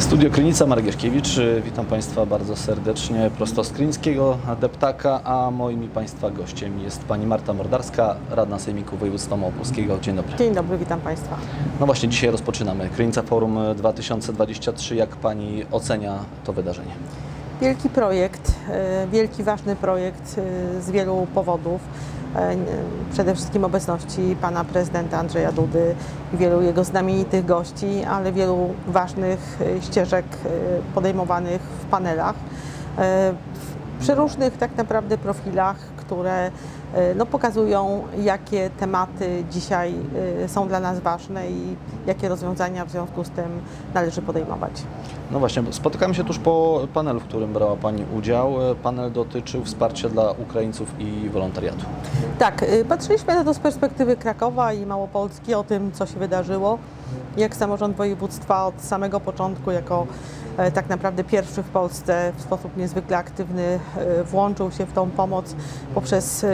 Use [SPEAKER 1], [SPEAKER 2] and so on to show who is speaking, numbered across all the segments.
[SPEAKER 1] Studio Krynica Margieszkiewicz. Y, Witam Państwa bardzo serdecznie prosto z Deptaka, a moim i Państwa gościem jest Pani Marta Mordarska, Radna Sejmiku Województwa Małopolskiego. Dzień dobry.
[SPEAKER 2] Dzień dobry, witam Państwa.
[SPEAKER 1] No właśnie, dzisiaj rozpoczynamy Krynica Forum 2023. Jak Pani ocenia to wydarzenie?
[SPEAKER 2] Wielki projekt, e, wielki, ważny projekt e, z wielu powodów. E, Przede wszystkim obecności pana prezydenta Andrzeja Dudy i wielu jego znamienitych gości, ale wielu ważnych e, ścieżek e, podejmowanych w panelach. E, w przeróżnych tak naprawdę profilach, które e, no, pokazują, jakie tematy dzisiaj e, są dla nas ważne i jakie rozwiązania w związku z tym należy podejmować.
[SPEAKER 1] No właśnie, spotykamy się tuż po panelu, w którym brała Pani udział. Y, Panel dotyczył wsparcia dla Ukraińców i wolontariatu.
[SPEAKER 2] Tak, patrzyliśmy na to z perspektywy Krakowa i Małopolski, o tym, co się wydarzyło, jak samorząd województwa od samego początku, jako e, tak naprawdę pierwszy w Polsce w sposób niezwykle aktywny e, włączył się w tą pomoc poprzez em,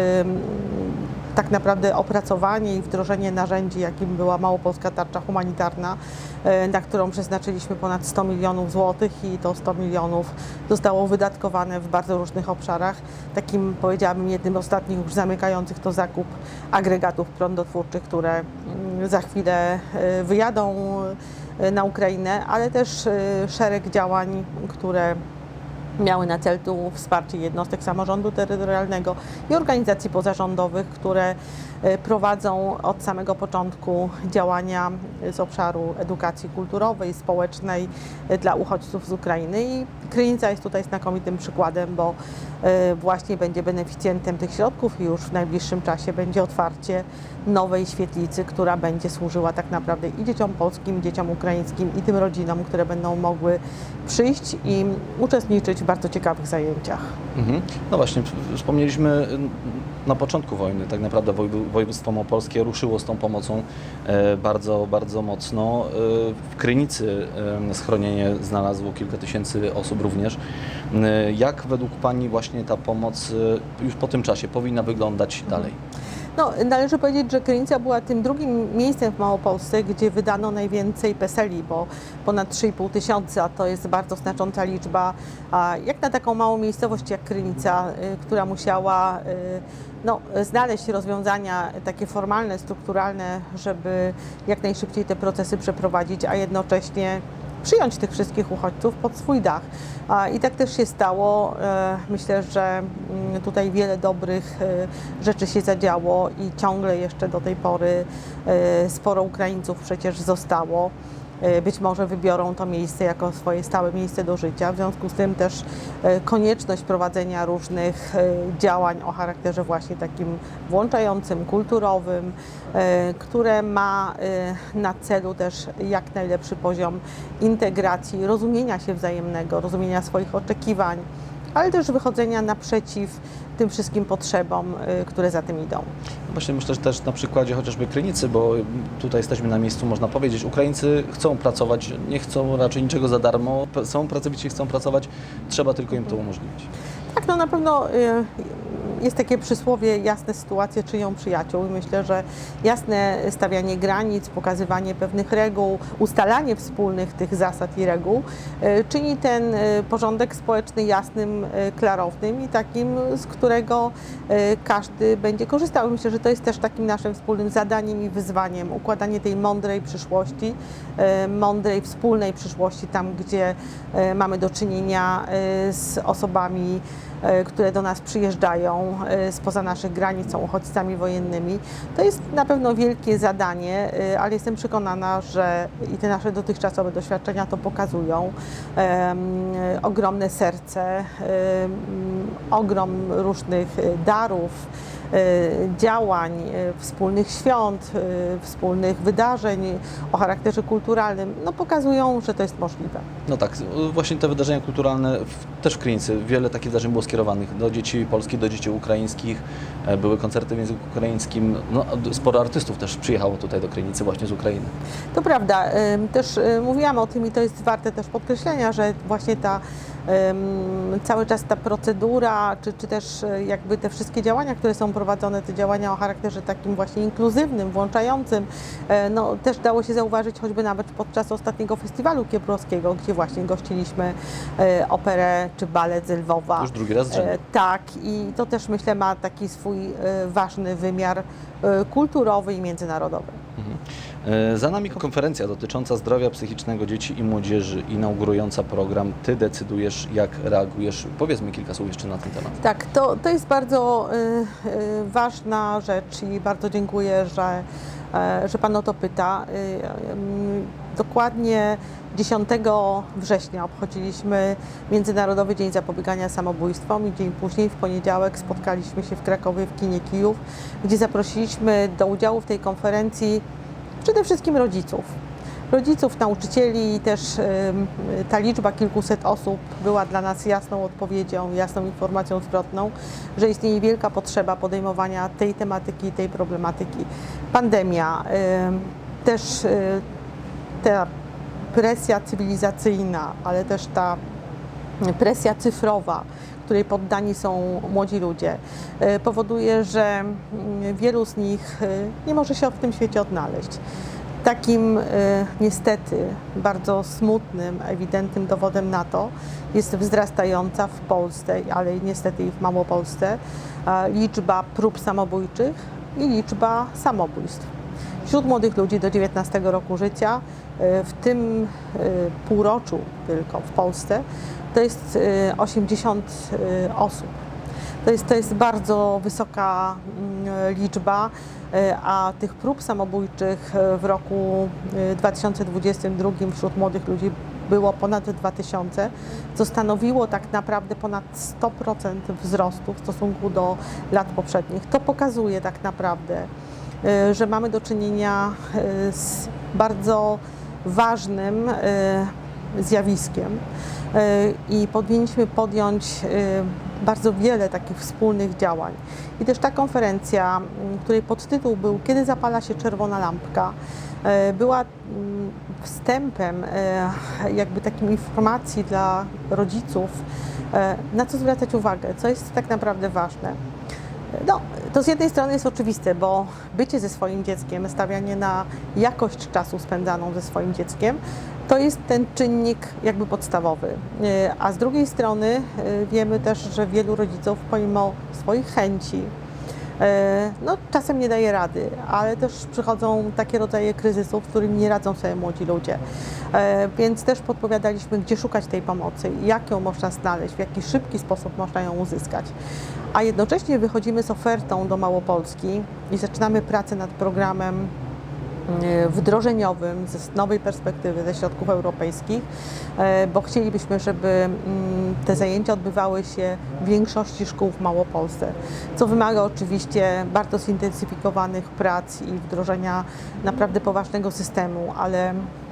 [SPEAKER 2] tak naprawdę opracowanie i wdrożenie narzędzi, jakim była Małopolska Tarcza Humanitarna, e, na którą przeznaczyliśmy ponad 100 milionów złotych i to 100 milionów zostało wydatkowane w bardzo różnych obszarach. Takim powiedziałabym jednym z ostatnich już zamykających to zakup agregatów prądotwórczych, które za chwilę e, wyjadą e, na Ukrainę, ale też e, szereg działań, które miały na celu wsparcie jednostek samorządu terytorialnego i organizacji pozarządowych, które e, prowadzą od samego początku działania z obszaru edukacji kulturowej, społecznej e, dla uchodźców z Ukrainy. I Krynica jest tutaj znakomitym przykładem, bo e, właśnie będzie beneficjentem tych środków i już w najbliższym czasie będzie otwarcie nowej świetlicy, która będzie służyła tak naprawdę i dzieciom polskim, dzieciom ukraińskim i tym rodzinom, które będą mogły przyjść i uczestniczyć w bardzo ciekawych zajęciach.
[SPEAKER 1] Mhm. No właśnie, wspomnieliśmy y, na początku wojny, tak naprawdę woj- województwo małopolskie ruszyło z tą pomocą e, bardzo, bardzo mocno. E, W Krynicy e, schronienie znalazło kilka tysięcy osób również. Jak według Pani właśnie ta pomoc już po tym czasie powinna wyglądać dalej?
[SPEAKER 2] No, należy powiedzieć, że Krynica była tym drugim miejscem w Małopolsce, gdzie wydano najwięcej PESELi, bo ponad 3,5 tysiąca to jest bardzo znacząca liczba. Jak na taką małą miejscowość jak Krynica, y, która musiała y, no, znaleźć rozwiązania takie formalne, strukturalne, żeby jak najszybciej te procesy przeprowadzić, a jednocześnie przyjąć tych wszystkich uchodźców pod swój dach. I tak też się stało. E, Myślę, że mm, tutaj wiele dobrych e, rzeczy się zadziało i ciągle jeszcze do tej pory e, sporo Ukraińców przecież zostało. E, Być może wybiorą to miejsce jako swoje stałe miejsce do życia. W związku z tym też e, konieczność prowadzenia różnych e, działań o charakterze właśnie takim włączającym, kulturowym, które ma na celu też jak najlepszy poziom integracji, rozumienia się wzajemnego, rozumienia swoich oczekiwań, ale też wychodzenia naprzeciw tym wszystkim potrzebom, e, które za tym idą.
[SPEAKER 1] Właśnie myślę, że też na przykładzie chociażby Krynicy, bo tutaj jesteśmy na miejscu, można powiedzieć, Ukraińcy chcą pracować, nie chcą raczej niczego za darmo, są pracowici, chcą pracować, trzeba tylko im to umożliwić.
[SPEAKER 2] Tak, no na pewno y, jest takie przysłowie jasne sytuacje czyją przyjaciół i myślę, że jasne stawianie granic, pokazywanie pewnych reguł, ustalanie wspólnych tych zasad i reguł y, czyni ten y, porządek społeczny jasnym, y, klarownym i takim, z którego każdy będzie korzystał. Myślę, że to jest też takim naszym wspólnym zadaniem i wyzwaniem, układanie tej mądrej przyszłości, mądrej wspólnej przyszłości tam, gdzie mamy do czynienia z osobami, e, które do nas przyjeżdżają e, spoza naszych granic, są uchodźcami wojennymi. To jest na pewno wielkie zadanie, e, ale jestem przekonana, że i te nasze dotychczasowe doświadczenia to pokazują. Ogromne serce, ogrom różnych e, darów, e, działań, e, wspólnych świąt, e, wspólnych wydarzeń o charakterze kulturalnym, no pokazują, że to jest możliwe.
[SPEAKER 1] No tak, właśnie te wydarzenia kulturalne w, też w Krynicy, wiele takich wydarzeń było skierowanych do dzieci polskich, do dzieci ukraińskich, e, były koncerty w języku ukraińskim, no, sporo artystów też przyjechało tutaj do Krynicy właśnie z Ukrainy.
[SPEAKER 2] To prawda. Też y, mówiłam o tym i to jest warte też podkreślenia, że właśnie ta cały czas ta procedura, czy, czy też y, jakby te wszystkie działania, które są prowadzone te działania o charakterze takim właśnie inkluzywnym, włączającym. E, No, też dało się zauważyć choćby nawet podczas ostatniego festiwalu kieprowskiego, gdzie właśnie gościliśmy e, operę czy balet z Lwowa.
[SPEAKER 1] Już drugi raz rzędu.
[SPEAKER 2] E, Tak, i to też myślę ma taki swój ważny wymiar kulturowy i międzynarodowy.
[SPEAKER 1] E, Za nami konferencja dotycząca zdrowia psychicznego dzieci i młodzieży, inaugurująca program. Ty decydujesz, jak reagujesz. Powiedz mi kilka słów jeszcze na ten temat.
[SPEAKER 2] Tak, to, to jest bardzo y, y, ważna rzecz i bardzo dziękuję, że, e, że Pan o to pyta. Y, ym, dokładnie 10 września obchodziliśmy Międzynarodowy Dzień Zapobiegania Samobójstwom i dzień później, w poniedziałek, spotkaliśmy się w Krakowie w kinie Kijów, gdzie zaprosiliśmy do udziału w tej konferencji przede wszystkim rodziców. Rodziców, nauczycieli też ta liczba kilkuset osób była dla nas jasną odpowiedzią, jasną informacją zwrotną, że istnieje wielka potrzeba podejmowania tej tematyki, tej problematyki. Pandemia, też y, ta presja cywilizacyjna, ale też ta presja cyfrowa, której poddani są młodzi ludzie, y, powoduje, że mm, wielu z nich y, nie może się w tym świecie odnaleźć. Takim y, niestety bardzo smutnym, ewidentnym dowodem na to jest wzrastająca w Polsce, ale niestety i w Małopolsce, liczba prób samobójczych i liczba samobójstw. Wśród młodych ludzi do 19 roku życia, w tym y, półroczu tylko w Polsce, to jest y, 80 y, osób. To jest, to jest bardzo wysoka mm, liczba, a tych prób samobójczych w roku y, 2022 wśród młodych ludzi było ponad 2000, co stanowiło tak naprawdę ponad 100% wzrostu w stosunku do lat poprzednich. To pokazuje tak naprawdę, że mamy do czynienia z bardzo ważnym y, zjawiskiem y, i powinniśmy podjąć y, bardzo wiele takich wspólnych działań. I też ta konferencja, której podtytuł był Kiedy zapala się czerwona lampka, była wstępem, jakby takim informacji dla rodziców, na co zwracać uwagę, co jest tak naprawdę ważne. No, to z jednej strony jest oczywiste, bo bycie ze swoim dzieckiem, stawianie na jakość czasu spędzaną ze swoim dzieckiem, to jest ten czynnik jakby podstawowy. Yy, A z drugiej strony yy, wiemy też, że wielu rodziców pomimo swoich chęci, no czasem nie daje rady, ale też przychodzą takie rodzaje kryzysów, z którymi nie radzą sobie młodzi ludzie. Yy, Więc też podpowiadaliśmy, gdzie szukać tej pomocy, jak ją można znaleźć, w jaki szybki sposób można ją uzyskać. A jednocześnie wychodzimy z ofertą do Małopolski i zaczynamy pracę nad programem e, wdrożeniowym z nowej perspektywy ze środków europejskich, e, bo chcielibyśmy, żeby mm, te zajęcia odbywały się w większości szkół w Małopolsce, co wymaga oczywiście bardzo zintensyfikowanych prac i wdrożenia naprawdę poważnego systemu, ale y,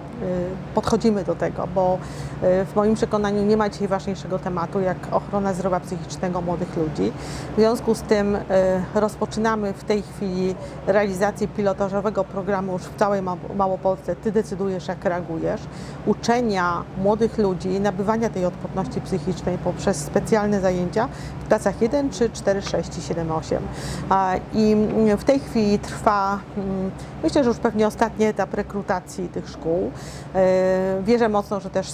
[SPEAKER 2] podchodzimy do tego, bo y, w moim przekonaniu nie ma dzisiaj ważniejszego tematu jak ochrona zdrowia psychicznego młodych ludzi. W związku z tym y, rozpoczynamy w tej chwili realizację pilotażowego programu już w całej Ma- Małopolsce. Ty decydujesz, jak reagujesz. Uczenia młodych ludzi, nabywania tej odporności psychicznej poprzez specjalne zajęcia w klasach 1, 3, 4, 6 i 7, 8. A, I mm, w tej chwili trwa, mm, myślę, że już pewnie ostatni etap rekrutacji tych szkół. E, Wierzę mocno, że też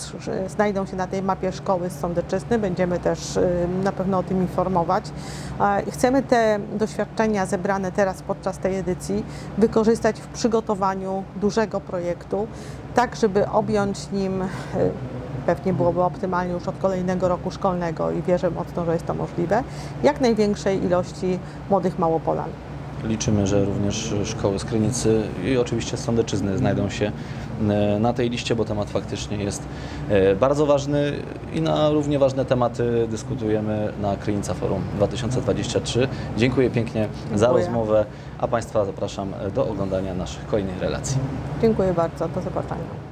[SPEAKER 2] znajdą się na tej mapie szkoły z Sądeczyzny. Będziemy też e, na pewno o tym informować. Chcemy te doświadczenia zebrane teraz podczas tej edycji wykorzystać w przygotowaniu dużego projektu, tak żeby objąć nim e, pewnie byłoby optymalnie już od kolejnego roku szkolnego i wierzę mocno, że jest to możliwe, jak największej ilości młodych Małopolan.
[SPEAKER 1] Liczymy, że również szkoły z Krynicy i oczywiście z Sądeczyzny znajdą się e, na tej liście, bo temat faktycznie jest e, bardzo ważny i na równie ważne tematy dyskutujemy na Krynica Forum 2023. Dziękuję pięknie za
[SPEAKER 2] Dziękuję.
[SPEAKER 1] rozmowę, a Państwa zapraszam do oglądania naszych kolejnych relacji.
[SPEAKER 2] Dziękuję bardzo, do zobaczenia.